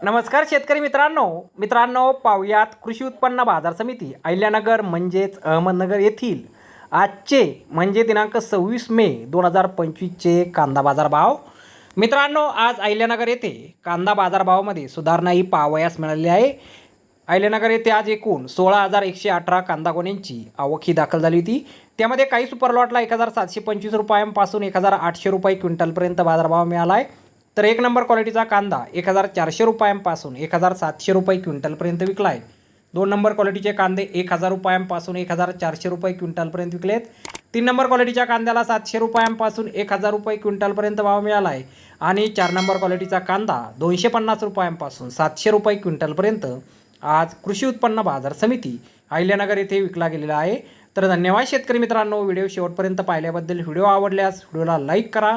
नमस्कार शेतकरी मित्रांनो. मित्रांनो पाहुयात कृषी उत्पन्न बाजार समिती अहिल्यानगर म्हणजेच अहमदनगर येथील. आजचे म्हणजे दिनांक सव्वीस मे दोन हजार पंचवीसचे कांदा बाजार भाव मित्रांनो आज अहिल्यानगर येथे कांदा बाजारभावामध्ये सुधारणाही पाहावयास मिळाली आहे. अहिल्यानगर येथे आज एकूण सोळा हजार एकशे अठरा कांदा गोण्यांची आवक ही दाखल झाली होती. त्यामध्ये काही सुपर लॉटला एक हजार सातशे पंचवीस रुपयांपासून एक हजार आठशे रुपये क्विंटलपर्यंत बाजारभाव मिळाला आहे. तर एक नंबर क्वालिटीचा कांदा एक हजार चारशे रुपयांपासून एक हजार सातशे रुपये क्विंटलपर्यंत विकला आहे. दोन नंबर क्वालिटीचे कांदे एक हजार रुपयांपासून एक हजार चारशे रुपये क्विंटलपर्यंत विकलेत. तीन नंबर क्वालिटीच्या कांद्याला सातशे रुपयांपासून एक हजार रुपये क्विंटलपर्यंत भाव मिळाला आहे. आणि चार नंबर क्वालिटीचा कांदा दोनशे पन्नास रुपयांपासून सातशे रुपये क्विंटलपर्यंत आज कृषी उत्पन्न बाजार समिती अहिल्यानगर येथे विकला गेलेला आहे. तर धन्यवाद शेतकरी मित्रांनो व्हिडिओ शेवटपर्यंत पाहिल्याबद्दल व्हिडिओ आवडल्यास व्हिडिओला लाईक करा.